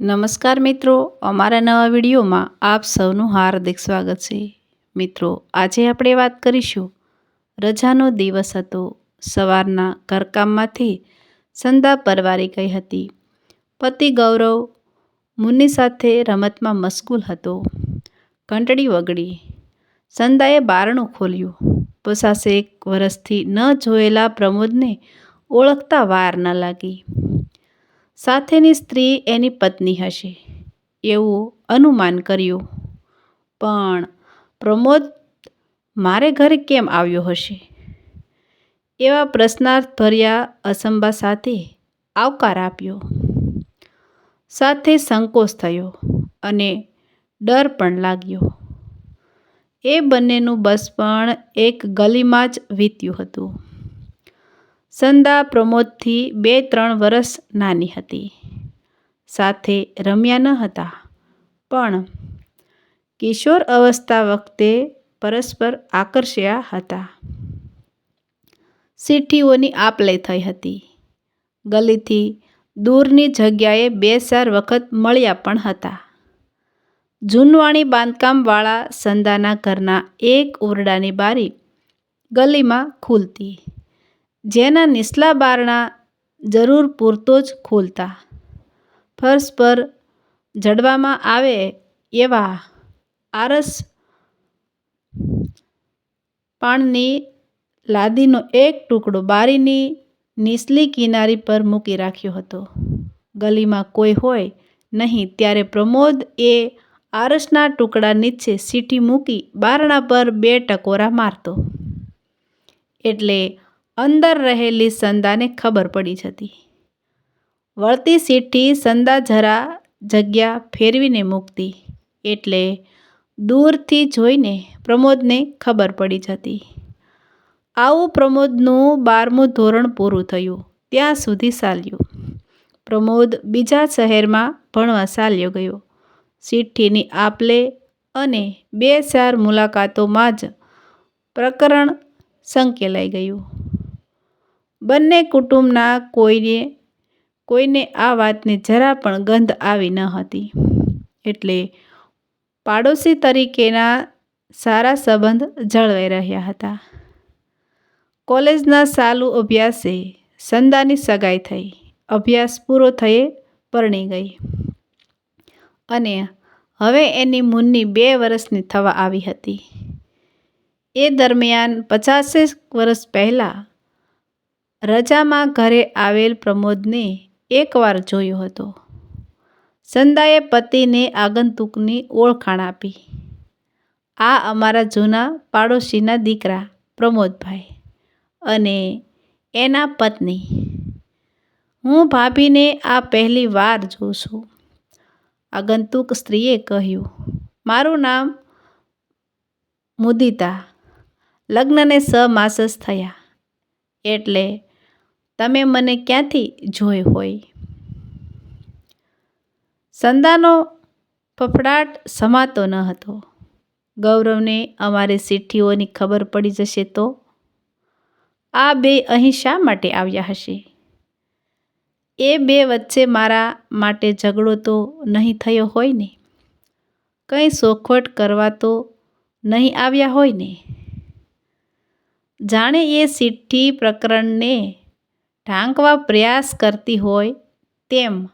નમસ્કાર મિત્રો, અમારા નવા વિડીયોમાં આપ સૌનું હાર્દિક સ્વાગત છે. મિત્રો, આજે આપણે વાત કરીશું. રજાનો દિવસ હતો. સવારના ઘરકામમાંથી સંધા પરવારી ગઈ હતી. પતિ ગૌરવ મુન્ની સાથે રમતમાં મશગુલ હતો. ઘંટડી વગડી. સંદાએ બારણું ખોલ્યું. પસાસેક વર્ષથી ન જોયેલા પ્રમોદને ઓળખતા વાર ન લાગી. સાથેની સ્ત્રી એની પત્ની હશે. એવું અનુમાન કર્યું. પણ પ્રમોદ, મારે ઘરે કેમ આવ્યો હશે? એવા પ્રશ્નાર્થ ભર્યા અસંબા સાથે આવકાર આપ્યો. સાથે સંકોચ થયો અને ડર પણ લાગ્યો. એ બંનેનું બસ પણ એક ગલીમાં જ વીત્યું હતું. સંદા પ્રમોદથી બે ત્રણ વર્ષ નાની હતી. સાથે રમ્યા ન હતા. પણ કિશોર અવસ્થા વખતે પરસ્પર આકર્ષ્યા હતા. સીઠીઓની આપ લે થઈ હતી. ગલીથી દૂરની જગ્યાએ બે ચાર વખત મળ્યા પણ હતા. જૂનવાણી બાંધકામવાળા સંદાના ઘરના એક ઓરડાની બારી ગલીમાં ખુલતી. જેના નીચલા બારણા જરૂર પૂરતો જ ખોલતા. ફર્શ પર જડવામાં આવે એવા આરસ પાણની લાદીનો એક ટુકડો બારીની નીચલી કિનારી પર મૂકી રાખ્યો હતો. ગલીમાં કોઈ હોય નહીં ત્યારે પ્રમોદ એ આરસના ટુકડા નીચે સીટી મૂકી બારણા પર બે ટકોરા મારતો. એટલે અંદર રહેલી સંદાને ખબર પડી જતી. વળતી સીઠી સંદા જરા જગ્યા ફેરવીને મૂકતી, એટલે દૂરથી જોઈને પ્રમોદને ખબર પડી જતી. આવું પ્રમોદનું બારમું ધોરણ પૂરું થયું, ત્યાં સુધી ચાલ્યું. પ્રમોદ બીજા શહેરમાં ભણવા ચાલ્યો ગયો. ચિઠ્ઠીની આપલે અને બે ચાર મુલાકાતોમાં જ પ્રકરણ સંકેલાઈ ગયું. બંને કુટુંબના કોઈને કોઈને આ વાતની જરા પણ ગંધ આવી ન હતી. એટલે પાડોશી તરીકેના સારા સંબંધ જળવાઈ રહ્યા હતા. કોલેજના સાલુ અભ્યાસે સંદાની સગાઈ થઈ. અભ્યાસ પૂરો થયે પરણી ગઈ. અને હવે એની મુન્ની બે વર્ષની થવા આવી હતી. એ દરમિયાન પચાસેક વર્ષ પહેલાં રજામાં ઘરે આવેલ પ્રમોદને એકવાર જોયો હતો. સંદાએ પતિને આગંતુકની ઓળખાણ આપી. આ અમારા જૂના પાડોશીના દીકરા પ્રમોદભાઈ અને એના પત્ની. હું ભાભીને આ પહેલી વાર જોઉં છું. આગંતુક સ્ત્રીએ કહ્યું, મારું નામ મુદિતા. લગ્નને સ માસ જ થયા. એટલે તમે મને ક્યાંથી જોઈ હોય? સંદાનો ફફડાટ સમાતો ન હતો. ગૌરવને અમારી સિઠ્ઠીઓની ખબર પડી જશે તો? આ બે અહીં શા માટે આવ્યા હશે? એ બે વચ્ચે મારા માટે ઝઘડો તો નહીં થયો હોય ને? કંઈ સોખવટ કરવા તો નહીં આવ્યા હોય ને? જાણે એ સિઠ્ઠી પ્રકરણને ઢાંકવા પ્રયાસ કરતી હોય તેમ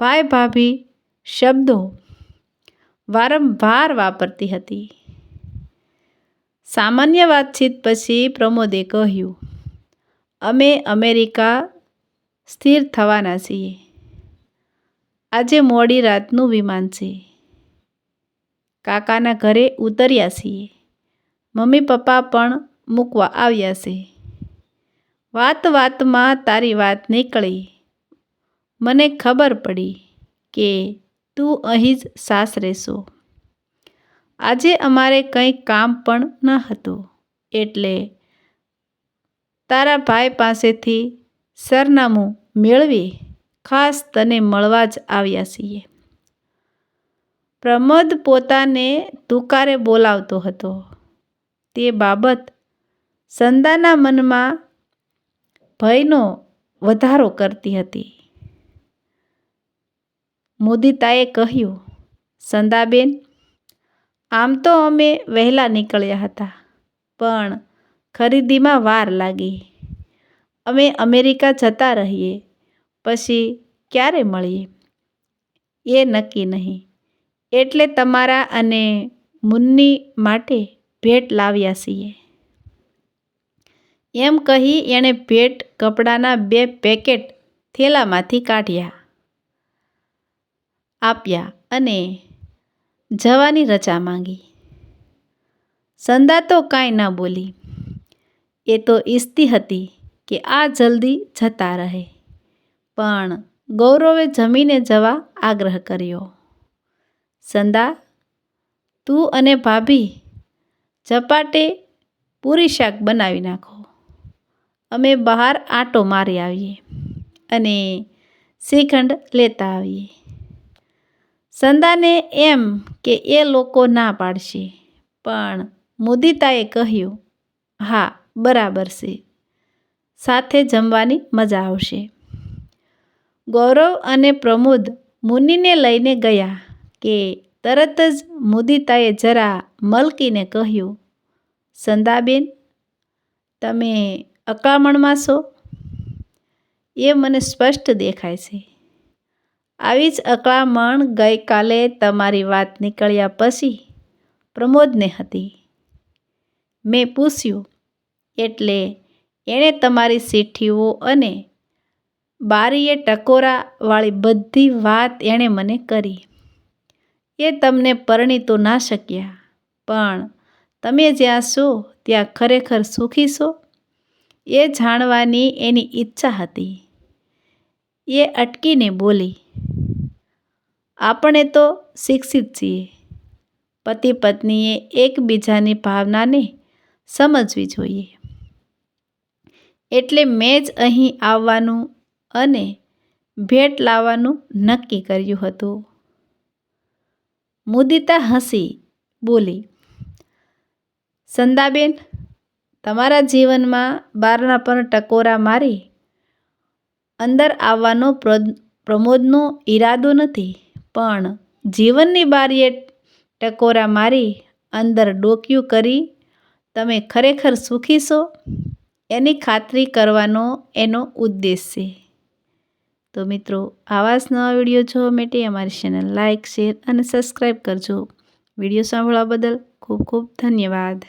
ભાઈ ભાભી શબ્દો વારંવાર વાપરતી હતી. સામાન્ય વાતચીત પછી પ્રમોદે કહ્યું, અમે અમેરિકા સ્થિર થવાના છીએ. આજે મોડી રાતનું વિમાન છે. કાકાના ઘરે ઉતર્યા છીએ. મમ્મી પપ્પા પણ મૂકવા આવ્યા છે. વાત વાતમાં તારી વાત નીકળી. મને ખબર પડી કે તું અહીં જ સાસ રહેશો આજે અમારે કંઈ કામ પણ ન હતું, એટલે તારા ભાઈ પાસેથી સરનામું મેળવી ખાસ તને મળવા જ આવ્યા છીએ. પ્રમોદ પોતાને તુકારે બોલાવતો હતો. તે બાબત સંદાના મનમાં ભયનો વધારો કરતી હતી. મુદિતાએ કહ્યું, સંદાબેન, આમ તો અમે વહેલા નીકળ્યા હતા, પણ ખરીદીમાં વાર લાગી. અમે અમેરિકા જતા રહીએ, પછી ક્યારે મળીએ? એ નક્કી નહીં. એટલે તમારા અને મુન્ની માટે ભેટ લાવ્યા છીએ. એમ કહી એણે ભેટ કપડાના બે પેકેટ થેલામાંથી કાઢ્યા, આપ્યા અને જવાની રજા માંગી. સંદા તો કાંઈ ના બોલી. એ તો ઈચ્છતી હતી કે આ જલ્દી જતા રહે, પણ ગૌરવે જમીને જવા આગ્રહ કર્યો. સંદા, તું અને ભાભી ઝપાટે પૂરી શાક બનાવી નાખો. અમે બહાર આંટો મારી આવીએ અને શ્રીખંડ લેતા આવીએ. સંદાને એમ કે એ લોકો ના પાડશે, પણ મુદિતાએ કહ્યું, હા, બરાબર છે. સાથે જમવાની મજા આવશે. ગૌરવ અને પ્રમોદ મુનિને લઈને ગયા કે તરત જ મુદિતાએ જરા મલકીને કહ્યું, સંદાબેન, તમે અકળામણમાં છો? એ મને સ્પષ્ટ દેખાય છે. આવી જ અકળામણ ગઈકાલે તમારી વાત નીકળ્યા પછી પ્રમોદને હતી. મેં પૂછ્યું, એટલે એણે તમારી સીઠીઓ અને બારીએ ટકોરાવાળી બધી વાત એણે મને કરી. એ તમને પરણી તો ના શક્યા, પણ તમે જ્યાં છો ત્યાં ખરેખર સુખી છો? એ જાણવાની એની ઈચ્છા હતી. એ અટકીને બોલી, આપણે તો શિક્ષિત છીએ. પતિ પત્નીએ એકબીજાની ભાવનાને સમજવી જોઈએ. એટલે મેં જ અહીં આવવાનું અને ભેટ લાવવાનું નક્કી કર્યું હતું. મુદિતા હસી બોલી, સંદાબેન તમારા જીવનમાં બારના પર ટકોરા મારી, અંદર આવવાનો પ્રમોદનો ઈરાદો નથી, પણ જીવનની બારીએ ટકોરા મારી, અંદર ડોક્યું કરી, તમે ખરેખર સુખી છો? એની ખાતરી કરવાનો એનો ઉદ્દેશ છે તો મિત્રો, આવા જ નવા વીડિયો જોવા માટે અમારી ચેનલ લાઇક શેર અને સબસ્ક્રાઈબ કરજો. વીડિયો સાંભળવા બદલ ખૂબ ખૂબ ધન્યવાદ.